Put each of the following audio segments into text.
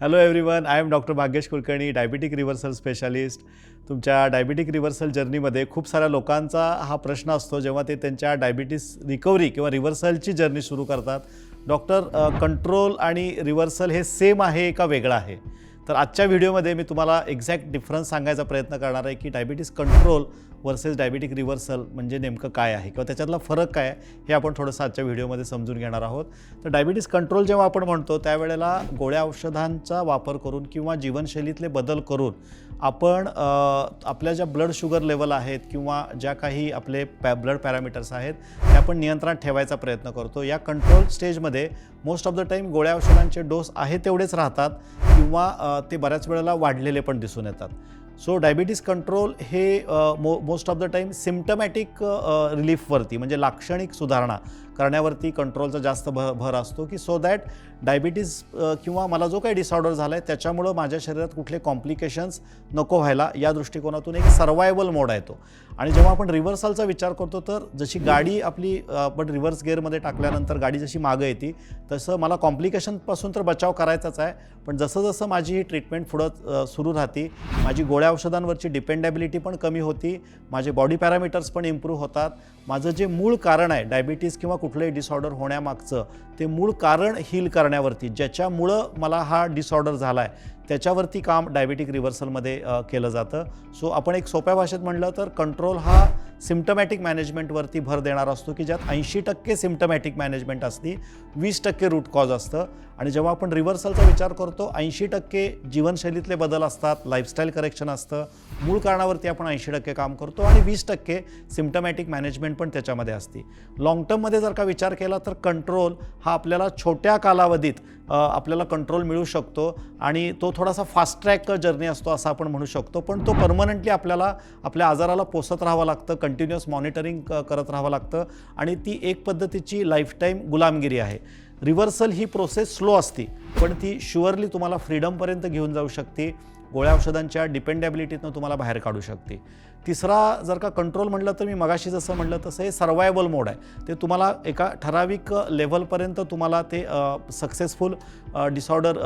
Hello everyone I am doctor Bhagyesh Kulkarni diabetic reversal specialist तुमच्या diabetic reversal जर्नीमध्ये खूप साऱ्या लोकांचा हा प्रश्न असतो जेव्हा ते त्यांच्या डायबिटीस रिकव्हरी किंवा रिव्हर्सलची जर्नी सुरू करतात. डॉक्टर कंट्रोल आणि रिव्हर्सल हे सेम आहे का वेगळं आहे? तर आजच्या व्हिडिओमध्ये मी तुम्हाला एक्झॅक्ट डिफरन्स सांगायचा प्रयत्न करणार आहे की diabetes control versus diabetic reversal म्हणजे नेमकं काय आहे किंवा त्याच्यातला फरक काय हे आपण थोडंसं आजच्या व्हिडिओमध्ये समजून घेणार आहोत. तर डायबिटीस कंट्रोल जेव्हा आपण म्हणतो त्यावेळेला गोळ्या औषधांचा वापर करून किंवा जीवनशैलीतले बदल करून आपण आपल्या ज्या ब्लड शुगर लेवल आहेत किंवा ज्या काही आपले पॅ ब्लड पॅरामीटर्स आहेत ते आपण नियंत्रणात ठेवायचा प्रयत्न करतो. या कंट्रोल स्टेजमध्ये मोस्ट ऑफ द टाईम गोळ्या औषधांचे डोस आहे तेवढेच राहतात किंवा ते बऱ्याच वेळेला वाढलेले पण दिसून येतात. सो डायबिटीस कंट्रोल हे मो most of the time symptomatic रिलीफवरती म्हणजे लाक्षणिक सुधारणा करण्यावरती कंट्रोलचा जास्त भ भर असतो की सो दॅट डायबिटीज किंवा मला जो काही डिसऑर्डर झाला आहे त्याच्यामुळं माझ्या शरीरात कुठले कॉम्प्लिकेशन्स नको व्हायला या दृष्टिकोनातून एक सर्वायवल मोड येतो आणि जेव्हा आपण रिव्हर्सलचा विचार करतो तर जशी गाडी आपली आपण रिव्हर्स गेअरमध्ये टाकल्यानंतर गाडी जशी मागं येते तसं मला कॉम्प्लिकेशनपासून तर बचाव करायचाच आहे. पण जसं जसं माझी ही ट्रीटमेंट पुढं सुरू राहते माझी गोळ्या औषधांवरची डिपेंडेबिलिटी पण कमी होती. माझे बॉडी पॅरामीटर्स पण इम्प्रूव्ह होतात. माझं जे मूळ कारण आहे डायबिटीज किंवा कुठलंही डिसऑर्डर होण्यामागचं ते मूळ कारण हील करण्यावरती ज्याच्यामुळं मला हा डिसऑर्डर झाला आहे त्याच्यावरती काम डायबिटिक रिव्हर्सलमध्ये केलं जातं. सो आपण एक सोप्या भाषेत म्हणलं तर कंट्रोल हा सिम्टमॅटिक मॅनेजमेंटवरती भर देणार असतो की ज्यात ऐंशी टक्के सिम्टमॅटिक मॅनेजमेंट असते वीस टक्के रूट कॉज असतं. आणि जेव्हा आपण रिव्हर्सलचा विचार करतो ऐंशी टक्के जीवनशैलीतले बदल असतात लाईफस्टाईल करेक्शन असतं. मूळ कारणावरती आपण ऐंशी टक्के काम करतो आणि वीस टक्के सिम्टमॅटिक मॅनेजमेंट पण त्याच्यामध्ये असते. लाँग टर्ममध्ये जर का विचार केला तर कंट्रोल हा आपल्याला छोट्या कालावधीत आपल्याला कंट्रोल मिळू शकतो. आणि तो थोडासा फास्ट ट्रॅक जर्नी असतो असं आपण म्हणू शकतो. पण तो परमनंटली आपल्याला आपल्या आजाराला पोसत राहावं लागतं कंटिन्युअस मॉनिटरिंग करत राहावं लागतं आणि ती एक पद्धतीची लाईफटाईम गुलामगिरी आहे. रिव्हर्सल ही प्रोसेस स्लो असते पण ती शुअरली तुम्हाला फ्रीडमपर्यंत घेऊन जाऊ शकते गोळ्या औषधांच्या डिपेंडेबिलिटीतनं तुम्हाला बाहेर काढू शकते. तिसरा जर का कंट्रोल म्हटलं तर मी मगाशी जसं म्हटलं तसं हे सर्वायवल मोड आहे. ते तुम्हाला एका ठराविक लेवलपर्यंत तुम्हाला ते सक्सेसफुल डिसऑर्डर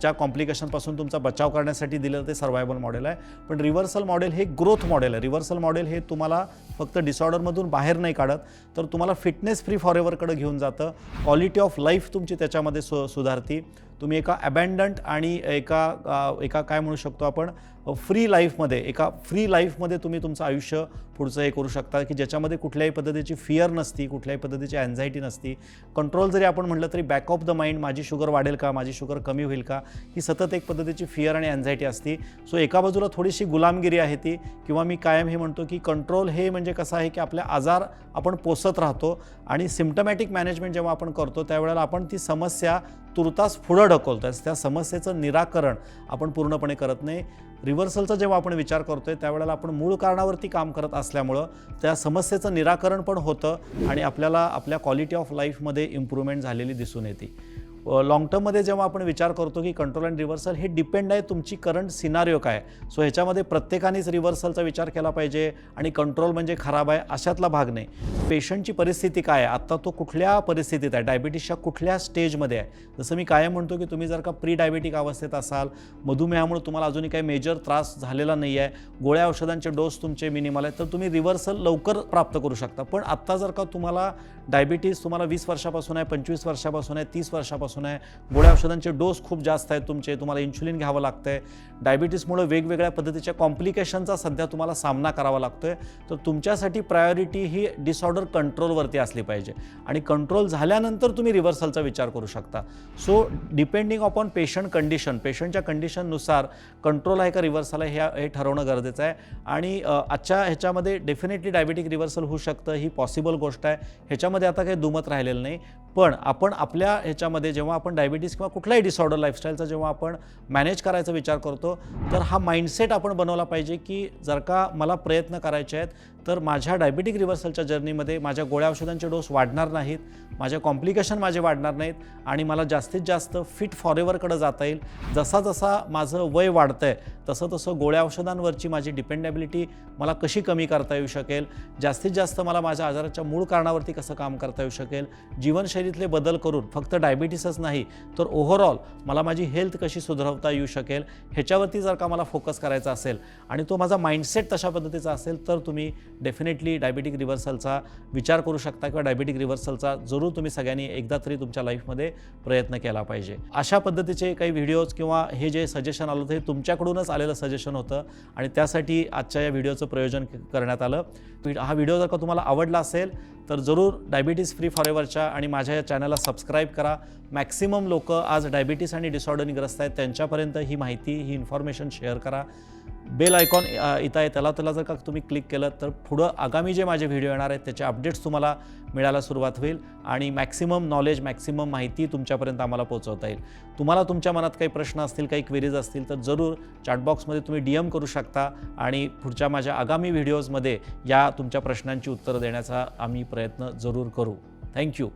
च्या कॉम्प्लिकेशनपासून तुमचा बचाव करण्यासाठी दिलं ते सर्वायवल मॉडेल आहे. पण रिव्हर्सल मॉडेल हे ग्रोथ मॉडेल आहे. रिव्हर्सल मॉडेल हे तुम्हाला फक्त डिसऑर्डरमधून बाहेर नाही काढत तर तुम्हाला फिटनेस फ्री फॉरेवरकडे घेऊन जातं. क्वालिटी ऑफ लाईफ तुमची त्याच्यामध्ये सु सुधारती. तुम्ही एका अबँडंट आणि एका एका काय म्हणू शकतो आपण फ्री लाईफमध्ये एका फ्री लाईफमध्ये तुम्ही तुमचं आयुष्य पुढचं हे करू शकता. की ज्याच्यामध्ये कुठल्याही पद्धतीची फिअर नसती कुठल्याही पद्धतीची अँझायटी नसती. कंट्रोल जरी आपण म्हटलं तरी बॅक ऑफ द माइंड माझी शुगर वाढेल का माझी शुगर कमी होईल का ही सतत एक पद्धतीची फिअर आणि अँझायटी असती. सो एका बाजूला थोडीशी गुलामगिरी आहे ती किंवा मी कायम हे म्हणतो की कंट्रोल हे म्हणजे म्हणजे कसं आहे की आपल्या आजार आपण पोसत राहतो आणि सिम्टमॅटिक मॅनेजमेंट जेव्हा आपण करतो त्यावेळेला आपण ती समस्या तुर्तास पुढं ढकलतो त्या समस्येचं निराकरण आपण पूर्णपणे करत नाही. रिव्हर्सलचा जेव्हा आपण विचार करतोय त्यावेळेला आपण मूळ कारणावरती काम करत असल्यामुळं त्या समस्येचं निराकरण पण होतं आणि आपल्याला आपल्या क्वालिटी ऑफ लाईफमध्ये इम्प्रूव्हमेंट झालेली दिसून येते. लाँग टर्ममध्ये जेव्हा आपण विचार करतो की कंट्रोल अँड रिव्हर्सल हे डिपेंड आहे तुमची करंट सिनारिओ काय? सो ह्याच्यामध्ये प्रत्येकानेच रिव्हर्सलचा विचार केला पाहिजे आणि कंट्रोल म्हणजे खराब आहे अशातला भाग नाही. पेशंटची परिस्थिती काय आहे? आत्ता तो कुठल्या परिस्थितीत आहे? डायबिटीसच्या कुठल्या स्टेजमध्ये आहे? जसं मी कायम म्हणतो की तुम्ही जर का प्री डायबिटिक अवस्थेत असाल मधुमेहामुळे तुम्हाला अजूनही काही मेजर त्रास झालेला नाही आहे गोळ्या औषधांचे डोस तुमचे मिनिमल आहेत तर तुम्ही रिव्हर्सल लवकर प्राप्त करू शकता. पण आत्ता जर का तुम्हाला डायबिटीस तुम्हाला वीस वर्षापासून आहे पंचवीस वर्षापासून आहे तीस वर्षापासून आहे. गोळ्या औषधांचे डोस खूप जास्त आहेत तुमचे. तुम्हाला इन्शुलिन घ्यावं लागतं आहे डायबिटीसमुळे वेगवेगळ्या पद्धतीच्या कॉम्प्लिकेशनचा सध्या तुम्हाला सामना करावा लागतो आहे तर तुमच्यासाठी प्रायोरिटी ही डिसऑर्डर कंट्रोलवरती असली पाहिजे. आणि कंट्रोल झाल्यानंतर तुम्ही रिव्हर्सलचा विचार करू शकता. So depending upon patient condition पेशंटच्या कंडिशननुसार कंट्रोल आहे का रिव्हर्सल आहे ह्या- हे ठरवणं गरजेचं आहे. आणि आजच्या ह्याच्यामध्ये डेफिनेटली डायबिटिक रिव्हर्सल होऊ शकतं ही पॉसिबल गोष्ट आहे. ह्याच्यामध्ये आता काही दुमत राहिलेलं नाही. पण आपण आपल्या ह्याच्यामध्ये जेव्हा आपण डायबिटीस किंवा कुठलाही डिसऑर्डर लाईफस्टाईलचा जेव्हा आपण मॅनेज करायचा विचार करतो तर हा माइंडसेट आपण बनवला पाहिजे की जर का मला प्रयत्न करायचे आहेत तर माझ्या डायबिटिक रिव्हर्सलच्या जर्नीमध्ये माझ्या गोळ्या औषधांचे डोस वाढणार नाहीत माझ्या कॉम्प्लिकेशन माझे वाढणार नाहीत आणि मला जास्तीत जास्त फिट फॉरेवरकडे जाता येईल. जसा जसा माझं वय वाढतं आहे तसं तसं गोळ्या औषधांवरची माझी डिपेंडेबिलिटी मला कशी कमी करता येऊ शकेल? जास्तीत जास्त मला माझ्या आजाराच्या मूळ कारणावरती कसं काम करता येऊ शकेल? जीवनशैलीतले बदल करून फक्त डायबिटीसच नाही तर ओव्हरऑल मला माझी हेल्थ कशी सुधारवता येऊ शकेल? ह्याच्यावरती जर का मला फोकस करायचा असेल आणि तो माझा माइंडसेट तशा पद्धतीचा असेल तर तुम्ही डेफिनेटली डायबिटिक रिव्हर्सलचा विचार करू शकता किंवा डायबिटिक रिव्हर्सलचा जरूर तुम्ही सगळ्यांनी एकदा तरी तुमच्या लाईफमध्ये प्रयत्न केला पाहिजे. अशा पद्धतीचे काही व्हिडिओज किंवा हे जे सजेशन आलं होतं हे तुमच्याकडूनच आलेलं सजेशन होतं आणि त्यासाठी आजच्या या व्हिडिओचं प्रयोजन करण्यात आलं. हा व्हिडिओ जर का तुम्हाला आवडला असेल तर जरूर डायबिटीज फ्री फॉरेवरच्या आणि माझ्या या चॅनलला सबस्क्राईब करा. मॅक्सिमम लोक आज डायबिटीस आणि डिसऑर्डरनी ग्रस्त आहेत त्यांच्यापर्यंत ही माहिती ही इन्फॉर्मेशन शेअर करा. बेल आयकॉन इथं आहे. त्याला त्याला जर का तुम्ही क्लिक केलं तर पुढं आगामी जे माझे व्हिडिओ येणार आहेत त्याचे अपडेट्स तुम्हाला मिळायला सुरुवात होईल आणि मॅक्सिमम नॉलेज मॅक्सिमम माहिती तुमच्यापर्यंत आम्हाला पोहोचवता येईल. तुम्हाला तुमच्या मनात काही प्रश्न असतील काही क्वेरीज असतील तर जरूर चॅटबॉक्समध्ये तुम्ही डी एम करू शकता आणि पुढच्या माझ्या आगामी व्हिडिओजमध्ये या तुमच्या प्रश्नांची उत्तरं देण्याचा आम्ही प्रयत्न जरूर करू. थँक्यू.